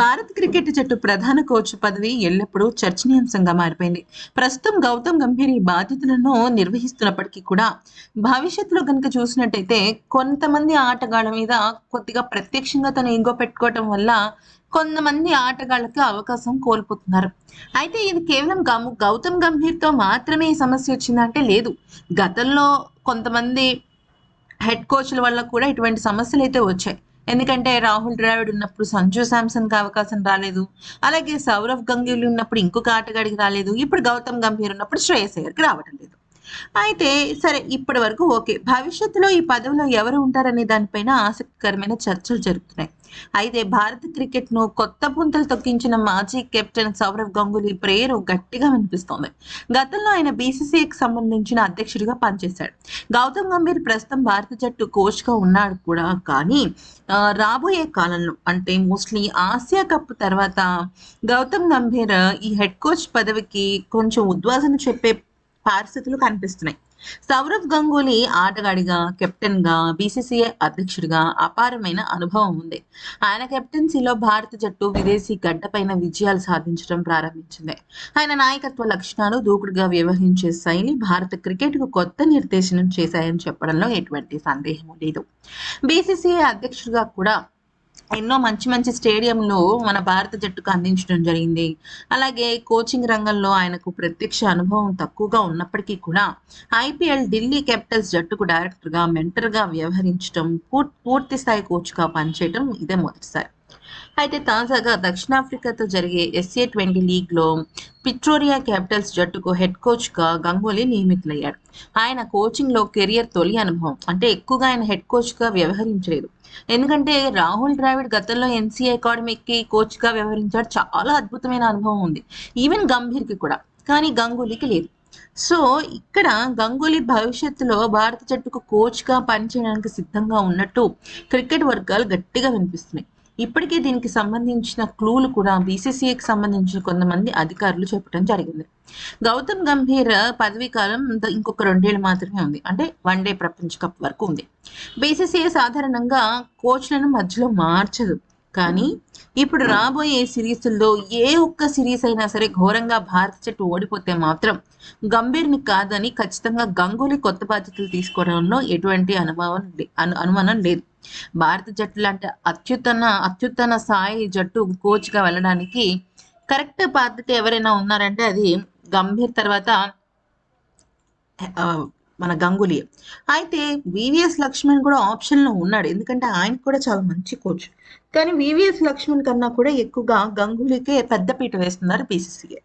Bharat cricket జట్టు ప్రధాన coach పదవి ఎల్లప్పుడూ చర్చనీయాంశంగా మారిపోయింది. ప్రస్తుతం గౌతమ్ గంభీర్ ఈ బాధ్యతలను నిర్వహిస్తున్నప్పటికీ కూడా భవిష్యత్తులో కనుక చూసినట్టయితే కొంతమంది ఆటగాళ్ళ మీద కొద్దిగా ప్రత్యక్షంగా తన ఇంగో పెట్టుకోవటం వల్ల కొంతమంది ఆటగాళ్ళకి అవకాశం కోల్పోతున్నారు. అయితే ఇది కేవలం గము గౌతమ్ గంభీర్తో మాత్రమే ఈ సమస్య వచ్చిందంటే లేదు. గతంలో కొంతమంది హెడ్ కోచ్ల వల్ల కూడా ఇటువంటి సమస్యలు అయితే వచ్చాయి. ఎందుకంటే రాహుల్ ద్రావిడ్ ఉన్నప్పుడు సంజు శాంసన్కి అవకాశం రాలేదు. అలాగే సౌరవ్ గంగూలీ ఉన్నప్పుడు ఇంకొక ఆటగాడికి రాలేదు. ఇప్పుడు గౌతమ్ గంభీర్ ఉన్నప్పుడు శ్రేయస్ అయ్యర్కి రావడం లేదు. అయితే సరే ఇప్పటి వరకు ఓకే. భవిష్యత్తులో ఈ పదవిలో ఎవరు ఉంటారనే దానిపైన ఆసక్తికరమైన చర్చలు జరుగుతున్నాయి. అయితే భారత క్రికెట్ను కొత్త పుంతలు తొక్కించిన మాజీ కెప్టెన్ సౌరవ్ గంగూలీ ప్రేరు గట్టిగా వినిపిస్తోంది. గతంలో ఆయన బీసీసీకి సంబంధించిన అధ్యక్షుడిగా పనిచేశాడు. గౌతమ్ గంభీర్ ప్రస్తుతం భారత జట్టు కోచ్గా ఉన్నాడు కూడా కానీ రాబోయే కాలంలో అంటే మోస్ట్లీ ఆసియా కప్ తర్వాత గౌతమ్ గంభీర్ ఈ హెడ్ కోచ్ పదవికి కొంచెం ఉద్వాసన చెప్పే పరిస్థితులు కనిపిస్తున్నాయి. సౌరవ్ గంగూలీ ఆటగాడిగా కెప్టెన్గా బీసీసీఐ అధ్యక్షుడిగా అపారమైన అనుభవం ఉంది. ఆయన కెప్టెన్సీలో భారత జట్టు విదేశీ గడ్డపైన విజయాలు సాధించడం ప్రారంభించింది. ఆయన నాయకత్వ లక్షణాలు దూకుడుగా వ్యవహరించే శైలి భారత క్రికెట్కు కొత్త నిర్దేశనం చేశాయని చెప్పడంలో ఎటువంటి సందేహం లేదు. బీసీసీఐ అధ్యక్షుడిగా కూడా ఎన్నో మంచి మంచి స్టేడియంలు మన భారత జట్టుకు అందించడం జరిగింది. అలాగే కోచింగ్ రంగంలో ఆయనకు ప్రత్యక్ష అనుభవం తక్కువగా ఉన్నప్పటికీ కూడా ఐపీఎల్ ఢిల్లీ క్యాపిటల్స్ జట్టుకు డైరెక్టర్గా మెంటర్గా వ్యవహరించడం పూర్తి స్థాయి కోచ్గా పనిచేయడం ఇదే మొదటిసారి. అయితే తాజాగా దక్షిణాఫ్రికాతో జరిగే ఎస్ఏ ట్వంటీ లీగ్లో పిట్రోరియా క్యాపిటల్స్ జట్టుకు హెడ్ కోచ్గా గంగూలీ నియమితులయ్యాడు. ఆయన కోచింగ్లో కెరియర్ తొలి అనుభవం అంటే ఎక్కువగా ఆయన హెడ్ కోచ్గా వ్యవహరించలేదు. ఎందుకంటే రాహుల్ ద్రావిడ్ గతంలో ఎన్సీఏ అకాడమీకి కోచ్గా వ్యవహరించాడు. చాలా అద్భుతమైన అనుభవం ఉంది. ఈవెన్ గంభీర్కి కూడా. కానీ గంగూలీకి లేదు. సో ఇక్కడ గంగూలీ భవిష్యత్తులో భారత జట్టుకు కోచ్గా పనిచేయడానికి సిద్ధంగా ఉన్నట్టు క్రికెట్ వర్గాలు గట్టిగా వినిపిస్తున్నాయి. ఇప్పటికే దీనికి సంబంధించిన క్లూలు కూడా బీసీసీఐకి సంబంధించిన కొంతమంది అధికారులు చెప్పడం జరిగింది. గౌతమ్ గంభీర్ పదవీ కాలం ఇంకొక రెండేళ్ళు మాత్రమే ఉంది. అంటే వన్ డే ప్రపంచ కప్ వరకు ఉంది. బీసీసీఐ సాధారణంగా కోచ్లను మధ్యలో మార్చదు. కానీ ఇప్పుడు రాబోయే సిరీస్ల్లో ఏ ఒక్క సిరీస్ అయినా సరే ఘోరంగా భారత జట్టు ఓడిపోతే మాత్రం గంభీర్ని కాదని ఖచ్చితంగా గంగూలీ కొత్త బాధ్యతలు తీసుకోవడంలో ఎటువంటి అనుభవం లే- అను అనుమానం లేదు. భారత జట్టు లాంటి అత్యుత్తన అత్యుత్తన స్థాయి జట్టు కోచ్గా వెళ్ళడానికి కరెక్ట్ బాధ్యత ఎవరైనా ఉన్నారంటే అది గంభీర్ తర్వాత మన గంగూలీ. అయితే వివిఎస్ లక్ష్మణ్ కూడా ఆప్షన్లో ఉన్నాడు. ఎందుకంటే ఆయన కూడా చాలా మంచి కోచ్ కానీ వివిఎస్ లక్ష్మణ్ కన్నా కూడా ఎక్కువగా గంగూలీకే పెద్దపీట వేస్తున్నారు బీసీసీఐ